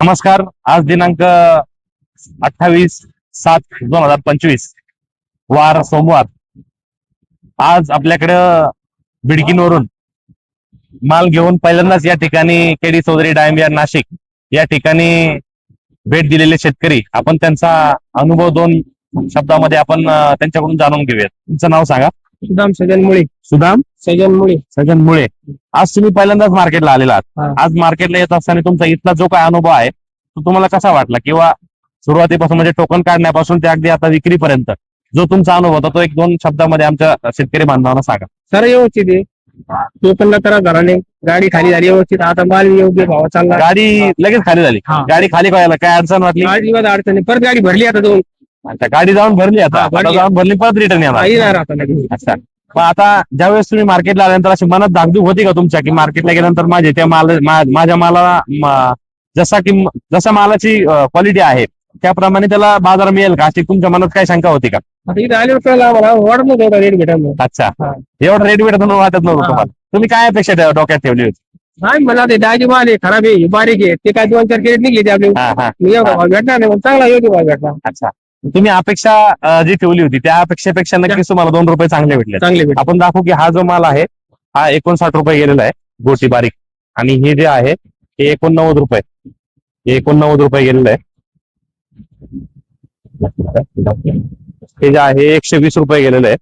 नमस्कार. आज दिनांक अठ्ठावीस सात दोन हजार पंचवीस. वार सोमवार. आज आपल्याकडं बिडकीनवरून माल घेऊन पहिल्यांदाच या ठिकाणी केडी चौधरी डायम या नाशिक या ठिकाणी भेट दिलेले शेतकरी. आपण त्यांचा अनुभव दोन शब्दामध्ये आपण त्यांच्याकडून जाणून घेऊयात. तुमचं नाव सांगा. सुदाम सजन मुळे. सुदाम सजन मुळे. सजन मुळे. आज तुम्ही पहिल्यांदाच मार्केटला आलेला आहात. आज मार्केटला येत असताना तुमचा इथला जो काय अनुभव आहे तो तुम्हाला कसा वाटला? किंवा सुरुवातीपासून म्हणजे टोकन काढण्यापासून ते अगदी आता विक्रीपर्यंत जो तुमचा अनुभव होता तो एक दोन शब्दामध्ये आमच्या शेतकरी बांधवांना सांगा. सर व्यवस्थित आहे. तो पण करा घराने गाडी खाली झाली व्यवस्थित. आता माल योग्य भाव चालला. गाडी लगेच खाली झाली. गाडी खाली कळायला काय अडचण वाटली? अडचणी परत गाडी भरली आता दोन. अच्छा गाडी जाऊन भरली आता. हा, आता भरली. जाऊन भरली परत रिटर्न येणार. येणार आता लगेच. अच्छा. पण आता ज्यावेळेस तुम्ही मार्केटला आल्यानंतर अशी मनात धाकधूक होती का तुमच्या की मार्केटला गेल्यानंतर माझे त्या माल मा- माझ्या मालाला म- जसा की जसा मालाची क्वालिटी आहे त्याप्रमाणे त्याला बाजार मिळेल का? अशी तुमच्या मनात काय शंका होती का? आता इथे आल्यावर कळलं आम्हाला वाढत नव्हतं एवढा रेट भेटायला अच्छा. हा. एवढं रेट भेटत नव्हतं वाटत नव्हतं हा. तुम्हाला. तुम्ही काय अपेक्षा ठेव- डोक्यात ठेवली होती? नाही मला ते दाजी माल आहे खराब आहे बारीक आहे ते काय दोन चार केलेट निघले ते आपले. हा हा. मी एवढा भाव भेटणार नाही चांगला योग्य भाव भेटला अच्छा. तुम्ही अपेक्षा जी ठेवली होती त्या अपेक्षेपेक्षा नक्कीच तुम्हाला दोन रुपये चांगले भेटले. चांगले भेट आपण दाखवू की हा जो माल आहे हा एकोणसाठ रुपये गेलेला आहे गोटी बारीक. आणि हे जे आहे हे एकोणनव्वद रुपये. हे एकोणनव्वद रुपये गेलेलं आहे. हे जे आहे एकशे वीस रुपये गेलेलं आहे.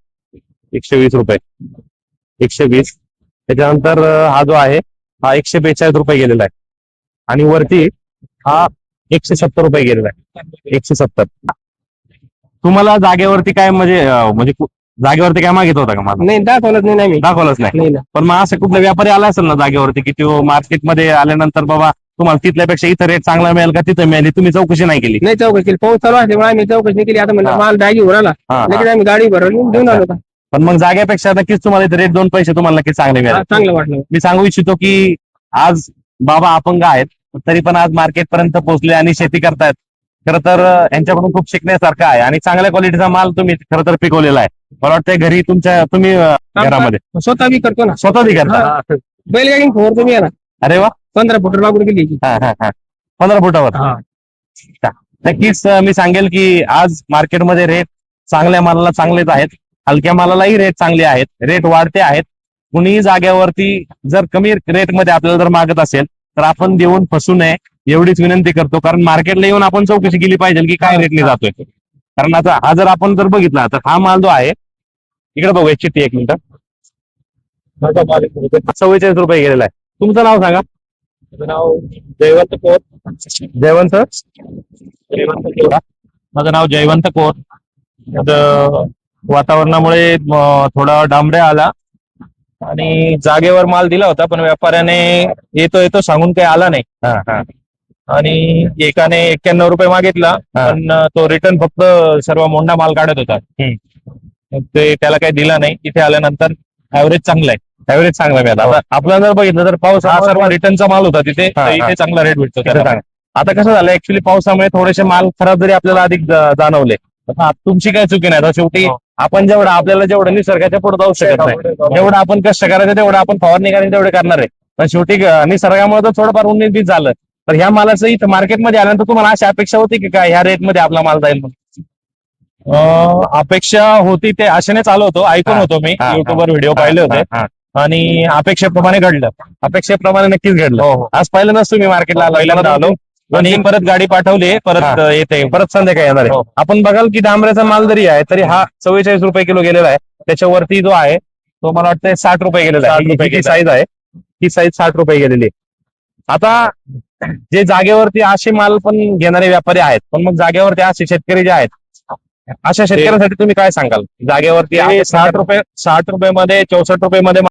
एकशे वीस रुपये. एकशे वीस त्याच्यानंतर अं, हा जो आहे हा एकशे बेचाळीस रुपये गेलेला आहे. आणि वरती हा एकशे सत्तर रुपये गेलेला आहे. एकशे सत्तर. तुम्हाला जागेवरती काय म्हणजे अं, म्हणजे कु- जागेवरती काय मागित होता का मला नाही दाखवलंच नाही ना मी दाखवलंच नाही. नाही ना. पण मग असं कुठला व्यापारी आला असेल ना जागेवरती की तो मार्केटमध्ये आल्यानंतर बाबा तुम्हाला तिथल्यापेक्षा इथं रेट चांगला मिळेल का तिथं मिळाली तुम्ही चौकशी नाही केली? नाही चौकशी केली. पाऊस चालू असल्यामुळे आम्ही चौकशी नाही केली. आता हा. म्हणलं माल हा, हा. लगेच आम्ही गाडी भरवली घेऊन आलो होता. पण मग जागेपेक्षा नक्कीच तुम्हाला इथे रेट दोन पैसे तुम्हाला नक्कीच चांगले हा, मिळाले चांगलं वाटलं. मी सांगू इच्छितो की आज बाबा अपंग आहेत तरी पण आज मार्केट पर्यंत पोहोचले आणि शेती करतायत. खरं तर यांच्याकडून खूप शिकण्यासारखं आहे. आणि चांगल्या क्वालिटीचा माल तुम्ही खरं तर पिकवलेला आहे. मला वाटतं घरी तुमच्या तुम्ही घरामध्ये. स्वतः बी करतो ना. स्वतः बी करता. हा. बैलगाडी फोर तुम्ही आहे ना. अरे वा. पंधरा फुट लागून गेली हा हा हा. पंधरा फुटावर. नक्कीच अं, मी सांगेल की आज मार्केटमध्ये रेट चांगल्या मालाला चांगलेच आहेत. हलक्या मालालाही रेट चांगले आहेत. रेट वाढते आहेत. कुणीही जाग्यावरती जर कमी रेटमध्ये आपल्याला जर मागत असेल तर आपण देऊन फसू नये. एवढीच विनंती करतो. कारण मार्केटला येऊन आपण चौकशी केली पाहिजे की काय रेटने जातोय. कारण आता हा जर आपण जर बघितला तर हा माल जो आहे इकडे बघू एक चिठ्ठी एक मिनिट. चव्वेचाळीस रुपये गेलेला आहे. तुमचं नाव सांगा. नाव जयवंत पोर जयवंत? माझं नाव जयवंत कोर. वातावरणामुळे थोडा डांबऱ्या आला. आणि जागेवर माल दिला होता पण व्यापाऱ्याने येतो येतो सांगून काही आला नाही. आणि एकाने एक्क्याण्णव रुपये मागितला हा. पण तो रिटर्न फक्त सर्व मोंडा माल काढत होता. मग ते त्याला काही दिला नाही. इथे आल्यानंतर ऍव्हरेज चांगला आहे. ऍव्हरेज चांगला मिळाला आता. आपल्याला जर बघितलं तर पाऊस हा सर्व रिटर्नचा माल होता तिथे हा, तर हा. इथे चांगला रेट भेटतो त्याला. आता कसं झालं? ऍक्च्युली पावसामुळे थोडेसे माल खराब जरी आपल्याला अधिक जा- जाणवले तर हा, तुमची काय चुकी नाही. आता शेवटी हो. आपण जेवढं आपल्याला जेवढं निसर्गाच्या पुढे जाऊ शकत नाही. जेवढं आपण कष्ट करायचं तेवढं आपण फवारणी करायचं तेवढे करणार आहे. पण शेवटी निसर्गामुळे तर थोडंफार उन्नीस बीस झालं. तर ह्या मालाचं इथं मार्केटमध्ये आल्यानंतर तुम्हाला अशी अपेक्षा होती की काय ह्या रेटमध्ये आपला माल जाईल म्हणून? अपेक्षा होती ते आशेने चालू होतो ऐकून होतो मी. युट्यूबवर व्हिडिओ पाहिले होते. आणि अपेक्षेप्रमाणे घडलं. अपेक्षेप्रमाणे नक्कीच घडलं. हो, हो. आज पहिल्यांदाच तुम्ही मार्केटला आलो. पहिल्यांदा आलो. आणि परत गाडी पाठवली परत येते. परत संध्याकाळी येणार आहे. हो. आपण बघाल की डांबऱ्याचा माल जरी आहे तरी हा चव्वेचाळीस रुपये किलो गेलेला आहे. त्याच्यावरती जो आहे तो मला वाटतं साठ रुपये गेलेला 60 आहे. साईज आहे ही साईज साठ रुपये गेलेली आहे. आता जे जागेवरती असे माल पण घेणारे व्यापारी आहेत पण मग जागेवरती असे शेतकरी जे आहेत अशा शेतकऱ्यांसाठी तुम्ही काय सांगाल? जागेवरती साठ रुपये साठ रुपये मध्ये चौसष्ट रुपये मध्ये